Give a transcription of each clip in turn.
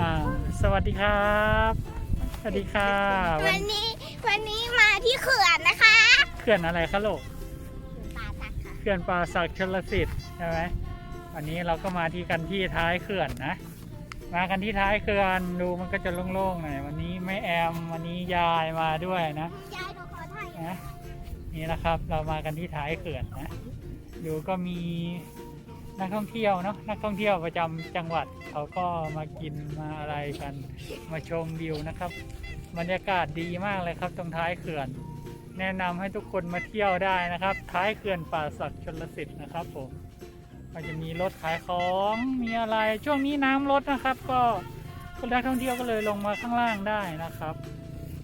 อ่าสวัสดีครับ สวัสดีค่ะวัวันนนี้วันนี้มาที่เขื่อนนะคะเขื่อนอะไรคะลูก ป่าสักค่ะเขื่อนป่าศักดิ์ชลสิทธิ์ใช่ไหมวันนี้เราก็มาที่กันที่ท้ายเขื่อนนะ มากันที่ท้ายเขื่อนดูมันก็จะโล่งๆหน่อยวันนี้แม่แอมวันนี้ยายมาด้วยนะยายดูขอถ่ายนะนี่นะครับเรามากันที่ท้ายเขื่อนนะ ดูก็มี นักท่องเที่ยวเนาะนักท่องเที่ยวประจำจังหวัดเขาก็มากินมาอะไรกันมาชมวิวนะครับบรรยากาศดีมากเลยครับตรงท้ายเขื่อน แนะนำให้ทุกคนมาเที่ยวได้นะครับ ท้ายเขื่อนป่าศักดิ์ชลสิทธิ์นะครับผมมันจะมีรถขายของมีอะไรช่วงนี้น้ำลดนะครับ ก็คนนักท่องเที่ยวก็เลยลงมาข้างล่างได้นะครับ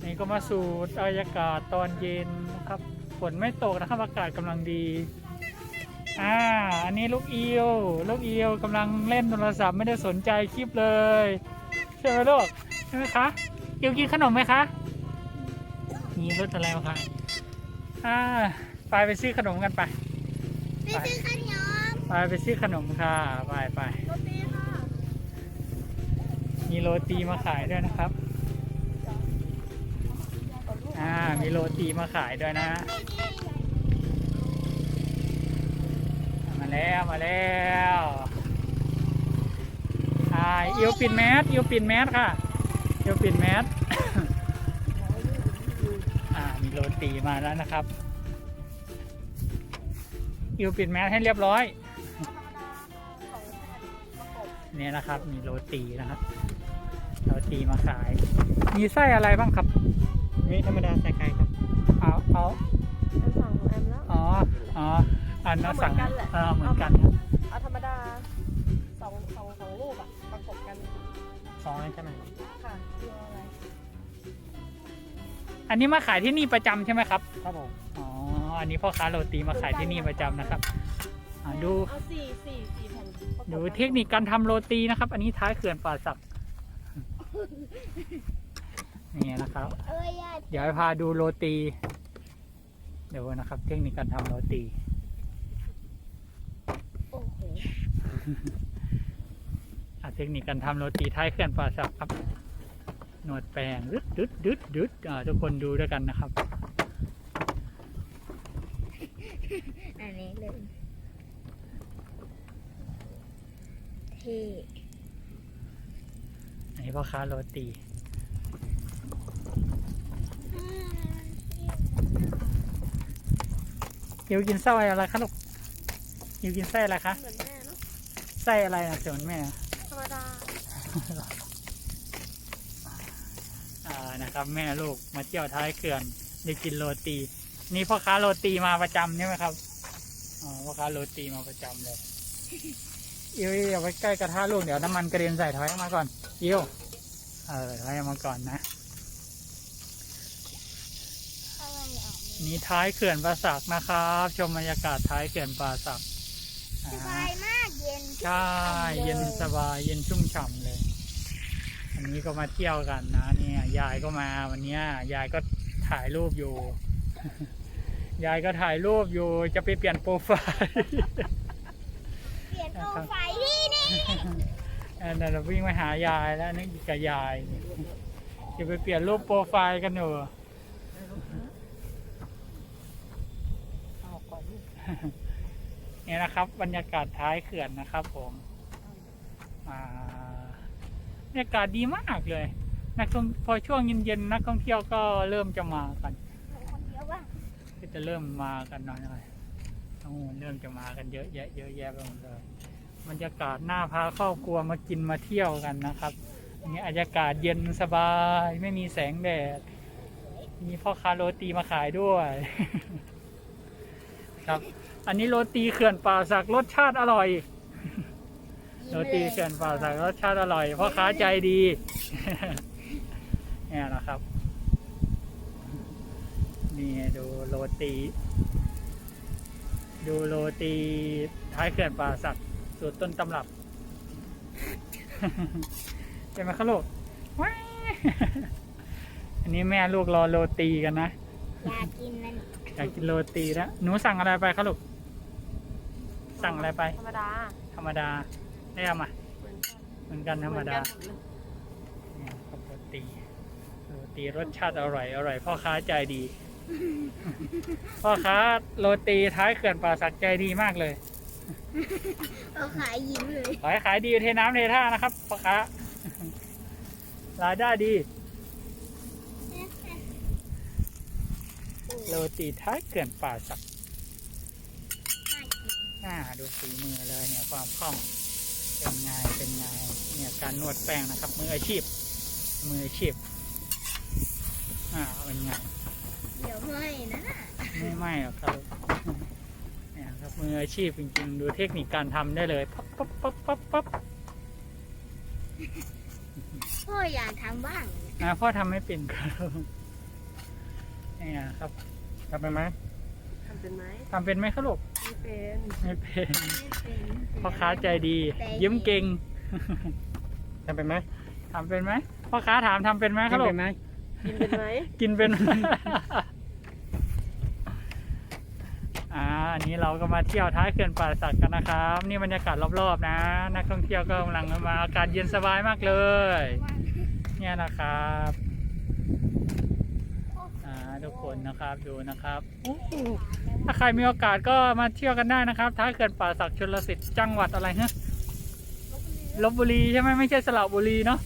นี่ก็มาสูดบรรยากาศตอนเย็นนะครับฝนไม่ตกนะครับอากาศกำลังดี อ่า อันนี้ลูกอีวลูกอีวกำลังเล่นโทรศัพท์ไม่ได้สนใจคลิปเลยใช่ไหมลูกใช่ไหมคะอีวกินขนมไหมคะมีรถอะไรมาคะอ่าไปไปซื้อขนมกันไป ไปซื้อขนม ไปไปซื้อขนมค่ะ ไปไปโรตีค่ะ มีโรตีมาขายด้วยนะครับ อ่า มีโรตีมาขายด้วยนะ มาแล้วมาแล้วอ่าอิวปิดแมสอิวปิดแมสค่ะอิวปิดแมสอ่ามีโรตีมาแล้วนะครับอิวปิดแมสให้เรียบร้อยเนี่ยนะครับ มีโรตีนะครับโรตีมาขาย มีไส้อะไรบ้างครับนี่ธรรมดาใส่ไก่ครับ เอาเอาแอมสั่งของแอมแล้ว อ๋อ อ๋อ อันนั้นสั่งเอาเหมือนกันแหละเออเหมือนกันครับเอาธรรมดาสองสองสองลูกอะประกบกันสองเลยใช่ไหมค่ะคืออะไรอันนี้มาขายที่นี่ประจำใช่ไหมครับ ครับผมอ๋อ อันนี้พ่อค้าโรตีมาขายที่นี่ประจำนะครับอ่าดู เอาสี่สี่สี่แผ่นประกบดูกันเทคนิคการทำโรตีนะครับ อันนี้ท้ายเขื่อนป่าศักดิ์นี่นะครับ เอ้ยยายเดี๋ยวให้พาดูโรตี เดี๋ยวนะครับ เทคนิคการทำโรตี โอ้โห อะเทคนิคการทำโรตีท้ายเขื่อนป่าศักดิ์ครับนวดแป้งดึดดึดดึดดึดอ่าทุกคนดูด้วยกันนะครับ อันนี้เลยเท่อันนี้พ่อค้าโรตียิวกินไส้อะไรคะลูกยิวกินไส้อะไรคะ ไส้อะไรนะเสียงแม่ธรรมดาอ่านะครับ แม่ลูกมาเที่ยวท้ายเขื่อนได้กินโรตี นี่พ่อค้าโรตีมาประจำใช่ไหมครับอ๋อพ่อค้าโรตีมาประจำเลยอิวอย่าไปใกล้กระทะลูกเดี๋ยวน้ำมันกระเด็นใส่ถอยออกมาก่อนอิวเออถอยออกมาก่อนนะอะไรอะนี่ท้ายเขื่อนป่าสักนะครับ ชมบรรยากาศท้ายเขื่อนป่าสักอ่าสบายมากเย็น ใช่ เย็นสบายเย็นชุ่มฉ่ำเลย อันนี้ก็มาเที่ยวกันนะเนี่ย ยายก็มาวันเนี้ยยายก็ถ่ายรูปอยู่ ยายก็ถ่ายรูปอยู่ จะไปเปลี่ยนโปรไฟล์เปลี่ยนโปรไฟล์ที่นี่อันนั้นเราวิ่งมาหายายแล้วนึกกับยายจะไปเปลี่ยนรูปโปรไฟล์กันอยู่เอาก่อนลูก เนี่ยนะครับบรรยากาศท้ายเขื่อนนะครับผมอาบรรยากาศดีมากเลย นักท่องพอช่วงเย็นๆนักท่องเที่ยวก็เริ่มจะมากันก็จะเริ่มมากันหน่อยหน่อยโอ้เริ่มจะมากันเยอะแยะเยอะแยะไปหมดเลยบรรยากาศหน่าพาครอบครัวมากินมาเที่ยวกันนะครับอันนี้บรรยากาศเย็นสบายไม่มีแสงแดด มีพ่อค้าโรตีมาขายด้วย ครับ อันนี้โรตีเขื่อนป่าสักรสชาติอร่อย โรตีเขื่อนป่าสักรสชาติอร่อยพ่อค้าใจดีเนี่ยนะครับ นี่ดูโรตี ดูโรตีท้ายเขื่อนป่าสักสูตรต้นตำรับใช่ไหมครับลูกว้ายอันนี้แม่ลูกรอโรตีกันนะ อยากกินนั่นอยากกินโรตีแล้วหนูสั่งอะไรไปครับลูก สั่งอะไรไป ธรรมดาธรรมดาได้เอามาเหมือนกันเหมือนกันธรรมดาเหอนกันหมดเลยเนี่ยครับโรตีโรตีรสชาติอร่อยอร่อยพ่อค้าใจดี พ่อค้าโรตีท้ายเขื่อนป่าสักใจดีมากเลยเอาขายยิ้มเลยขายขายดีเทน้ำเทท่านะครับพ่อค้ารายได้ดี โรตีท้ายเขื่อนป่าสักอ่า ดูฝีมือเลยเนี่ยความคล่องเป็นไงเป็นไงเนี่ยการนวดแป้งนะครับ มืออาชีพ มืออาชีพอ่าเป็นไงเดี๋ยวไม่นะไม่ไหม่หรอกครับเนี่ยครับมืออาชีพจริงๆ ดูเทคนิคการทำได้เลยปั๊บปั๊บปั๊บปั๊บปั๊บพ่ออยากทำบ้างนะพ่อทำไม่เป็นครับเนี่ยครับทำไปไหมทำเป็นไหมทำเป็นไหมครับลูกไม่ เป็นไม่เป็นไม่เป็นพ่อค้าใจดีแต่ยิ้มเก่งทำไปไหมทำเป็นไหมพ่อค้าถามทำเป็นไหมครับทำลูไปกไหมกินเป็นไหมกินเป็นอ่าอันนี้เราก็มาเที่ยวท้ายเขื่อนป่าสักกันนะครับ นี่บรรยากาศรอบๆนะ นักท่องเที่ยวก็กำลังมาอากาศเย็นสบายมากเลย เนี่ยนะครับอ่าทุก คนนะครับดูนะครับโอ้โหถ้าใครมีโอกาสก็มาเที่ยวกันได้นะครับท้ายเขื่อนป่าสักชลสิทธิ์จังหวัดอะไรฮะลบบุรีใช่ไหมไม่ใช่สระบุรีเนาะ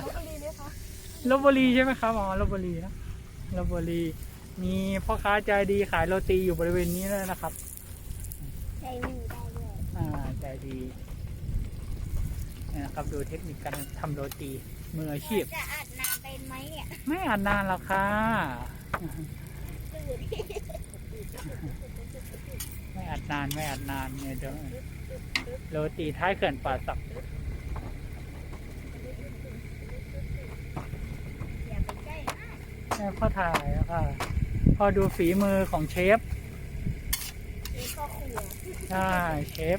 ลบบุรีไหมคะลบบุรีใช่ไหมครับอ๋อลบบุรีนะลบบุรี มีพ่อค้าใจดีขายโรตีอยู่บริเวณนี้เลยนะครับใช้มือได้ด้วยอ่าใจดีเนี่ยนะครับดูเทคนิคการทำโรตีมืออาชีพจะอัดน้ำเป็นไหมเนี่ยไม่อ่านนานหรอกค่ะตื่น ไม่อัดนานไม่อัดนานเนี่ยเดี๋ยวโรตีท้ายเขื่อนป่าสักอย่าไปใกล้มากแม่พ่อถ่ายแล้วค่ะพอดูฝีมือของเชฟนี่ก็ครัวใช่เชฟ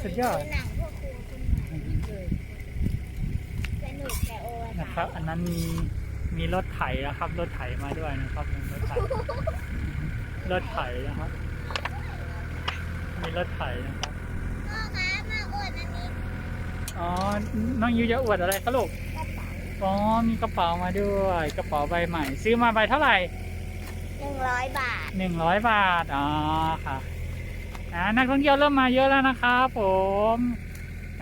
สุดยอดหนังพวกครัวคุณหมายสนุกแต่โอวตารนะครับ อันนั้นมี มีรถไถนะครับ รถไถมาด้วยนะครับมีรถไถรถไถนะครับ มีรถไถนะครับพ่อคะมาอวดอันนี้อ๋อน้องยูจะอวดอะไรคะลูกกระเป๋าอ๋อมีกระเป๋ามาด้วยกระเป๋าใบใหม่ ซื้อมาใบเท่าไหร่หนึ่งร้อยบาทหนึ่งร้อยบาทอ๋อค่ะอ่านักท่องเที่ยวเริ่มมาเยอะแล้วนะครับผม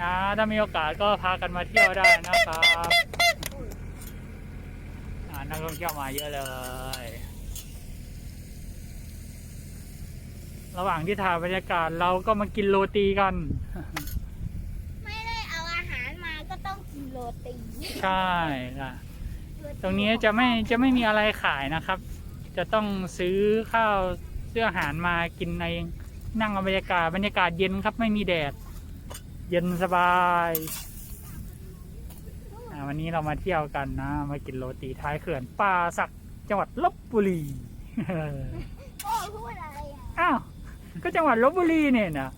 นะถ้ามีโอกาสก็พากันมาเที่ยวได้นะครับอ่า นักท่องเที่ยวมาเยอะเลย ระหว่างที่ถ่ายบรรยากาศเราก็มากินโรตีกัน ไม่ได้เอาอาหารมาก็ต้องกินโรตีใช่ค่ะ ตรงนี้จะไม่จะไม่มีอะไรขายนะครับ จะต้องซื้อข้าวซื้ออาหารมากินเองนั่งเอาบรรยากาศบรรยากาศเย็นครับ ไม่มีแดด เย็นสบายอ่า วันนี้เรามาเที่ยวกันนะ มากินโรตีท้ายเขื่อนป่าสักจังหวัดลบบุรีพ่อพูดอะไรอะอ้าวก็จังหวัดลบบุรีเนี่ยนะ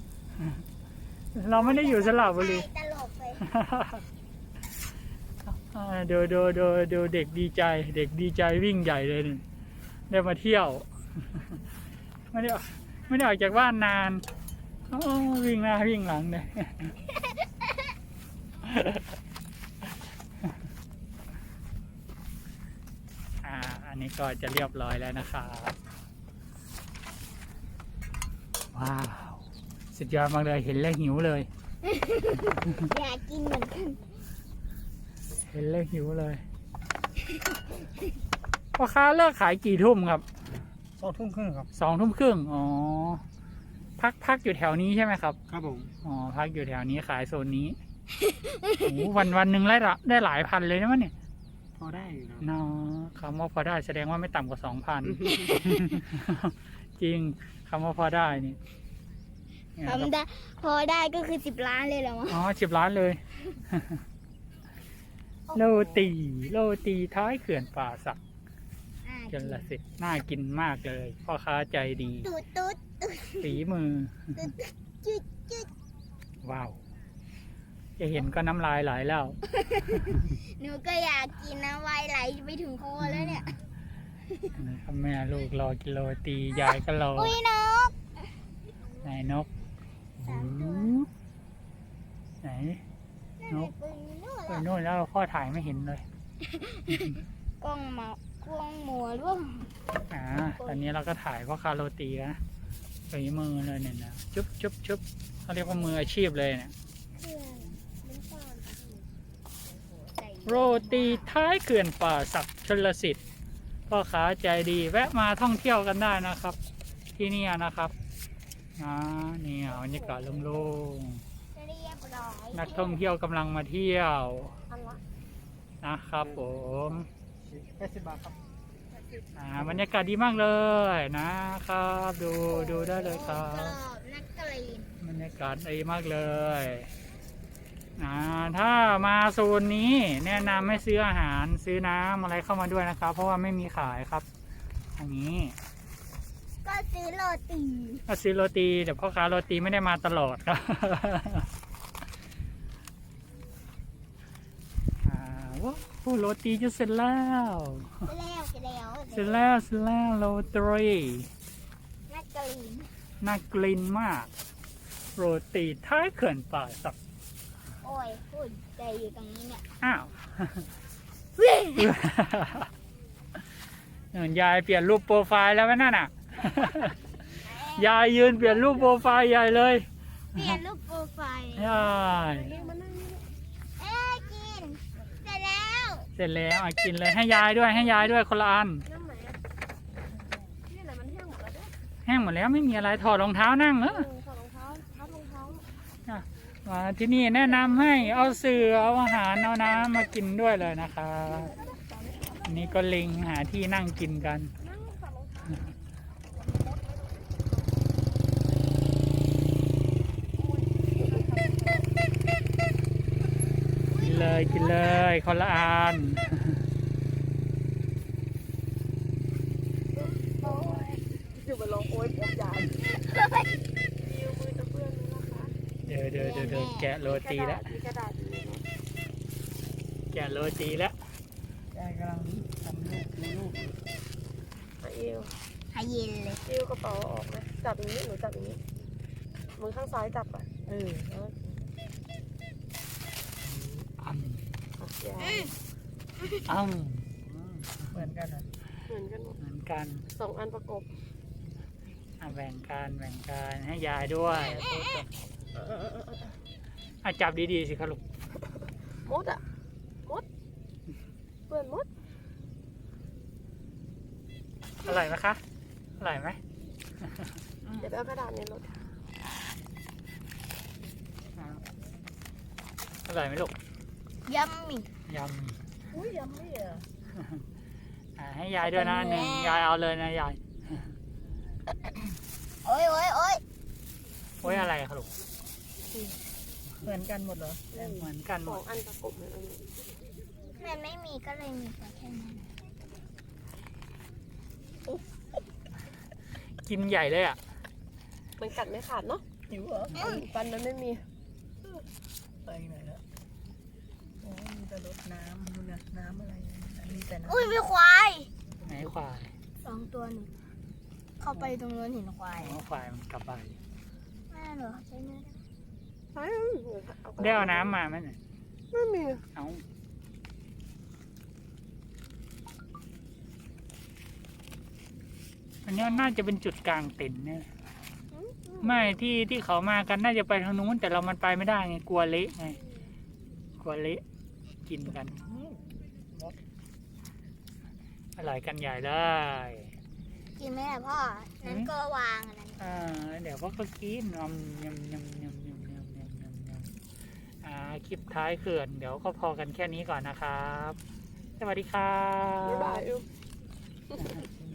เราไม่ได้อยู่สระบุรีตลกเลยอ่าดูดูดูดูเด็กดีใจ เด็กดีใจวิ่งใหญ่เลยนี่ได้มาเที่ยว ไม่ได้ออกไม่ได้ออกจากบ้านนานโอ้วิ่งหน้าวิ่งหลังเลย อ่า อั นนี้ก็จะเรียบร้อยแล้วนะครับว้าว สุดยอดมากเลยเห็นแล้วหิวเลย อยากกินเหมือนกันเห็นแล้วหิวเลยพ่อค้าเลิกขายกี่ทุ่มครับสองทุ่มครึ่งครับสองทุ่มครึ่งอ๋อพักพักอยู่แถวนี้ใช่ไหมครับ ครับผมอ๋อพักอยู่แถวนี้ขายโซนนี้ โอ้โหวันวันหนึ่งได้ละได้หลายพันเลยนะวะเนี่ย พอได้อยู่ครับเนาะคำว่าพอได้แสดงว่าไม่ต่ำกว่าสองพันจริงคำว่าพอได้นี่เนี่ยครับทำได้พอได้ก็คือสิบล้านเลยเหรอวะอ๋อสิบล้านเลย โรตี โรตีท้ายเขื่อนป่าสักอ่าจนละสิน่ากินมากเลย พ่อค้าใจดีตูดตูดตูดฝีมือจุดจุดว้าว จะเห็นก็น้ำลายไหลแล้ว หนูก็อยากกินนะไวายไหลไปถึงคอแล้วเนี่ยนะครับแม่ลูกรอกินโรตียายก็รออุ้ยนกนายนกสามตัวโไหนนั่นไงปืนนู่นไปอะโน่นแล้วพ่อถ่ายไม่เห็นเลยกล้องมากล้องมัวร่วงอ่าตอนนี้เราก็ถ่ายพ่อคาโรตีกันนะฝีมือเลยเนี่ยนะจุ๊บจุ๊บจุ๊บเขาเรียกว่ามืออาชีพเลยเนี่ย เพื่อนมันซ่อนใจ โรตีท้ายเขื่อนป่าศักดิ์ชลสิทธิ์พ่อขาใจดีแวะมาท่องเที่ยวกันได้นะครับ ที่เนี่ยนะครับอ่านี่บรรยากาศโล่งเรียบร้อยๆนักท่องเที่ยวกำลังมาเที่ยวอันละนะครับผมแปดสิบบาทครับอ่าบรรยากาศดีมากเลยนะครับ ดูดูได้เลยครักรบอบนักกรีนบรรยากาศดีมากเลยอ่า ถ้ามาโซนนี้แนะนำให้ซื้ออาหารซื้อน้ำอะไรเข้ามาด้วยนะครับ เพราะว่าไม่มีขายครับอันนี้ ก็ซื้อโรตีก็ซื้อโรตีแต่พ่อค้าโรตีไม่ได้มาตลอดครับอ่าว้าวโรตีจะเสร็จแล้วแล้วจะแล้วเสร็จแล้วเสร็จแล้วโรตีนักกรีนน่ากินมาก โรตีท้ายเขื่อนป่าสักโอ้ยพูดใจอยู่ตรงนี้เนี่ยอ้าวยายเปลี่ยนรูปโปรไฟล์แล้วไหมนั่นน่ะ ยายยืนเปลี่ยนรูปโปรไฟล์ใหญ่เลย เปลี่ยนรูปโปรไฟล์ยายนี่มานั่งนี่เอ้ยกิน เสร็จแล้ว เสร็จแล้วอะกินเลยให้ยายด้วยให้ยายด้วยคนละอันนั่งไหนอะนี่แหละมันแห้งหมดแล้วด้วยแห้งหมดแล้วไม่มีอะไรถอดรองเท้านั่งเออเออถอดรองเท้าทับรองเท้า มา ที่นี่แนะนำให้เอาเสือเอาอาหารเอาน้ำมากินด้วยเลยนะคะอันนี้ก็ลิงหาที่นั่งกินกันกินเลยกินเลยคนละอันอยู่บนรองโอ้ยผมใหญ่ยิวมือจะเปื้อนนะคะ เดี๋ยวเดี๋ยวเดี๋ยวเดี๋ยวแกะโรตีแล้ว มีกระดาษอยู่เนาะแกะโรตีแล้วยายกำลังทำลูกดูลูกอยู่อะอิวหายเย็นเลย อิวกระเป๋าออกนะจับอย่างนี้หนูจับอย่างนี้มือข้างซ้ายจับอะเออแล้วอ้ำอะยาวอ้ำเหมือนกันนะเหมือนกันหมดเหมือนกันสองอันประกบอะแบ่งกันแบ่งกันให้ยายด้วย อะจับดีๆสิครับลูกมดอะมดเปื้อนมดอร่อยไหมคะอร่อยไหมเดี๋ยวไปเอากระดาษในรถอร่อยไหมลูกยัมมี่ยอุ้ยยังไม่อะำอะให้ยายด้วยนะอันหนึ่งยายเอาเลยนะยายโอ้ยโอ้ยโอ้ยโอ้ยอะไรอะครับลูก เหมือนกันหมดเหรอเหมือนกันหสมองด อันประกบเลยอันนี้มันไม่มีก็เลยมีแต่แค่นั้นกินใหญ่เลยอะ มันกัดไม่ขาดเนาะหิวเหรอฟันมันไม่มีไปไหนแล้วโอ้มีแต่รถน้ำนู่นนะน้ำอะไรอันนี้แต่น้ำอุ้ยมีควายไหนควายสองตัวหนึ่งเข้าไปตรงนู้นเห็นควายอ๋อควายมันกลับบ้านแม่เหรอใช่ไหม ไปได้เอาน้ำมาไหมเนี่ยไม่มีเอาอันนี้น่าจะเป็นจุดกลางเต็นท์เนี่ยไม่ที่ที่เขามากันน่าจะไปทางนู้น แต่เรามันไปไม่ได้ไงกลัวเละไงกลัวเละกินกันอร่อยกันใหญ่เลยกินไหมล่ะพ่อนั้นก็วางอันนั้นอ่าเดี๋ยวพ่อก็กินยำยำยำยำยำยำยำยำยำอ่า คลิปท้ายเขื่อนเดี๋ยวก็พอกันแค่นี้ก่อนนะครับ สวัสดีครับ บ๊ายบาย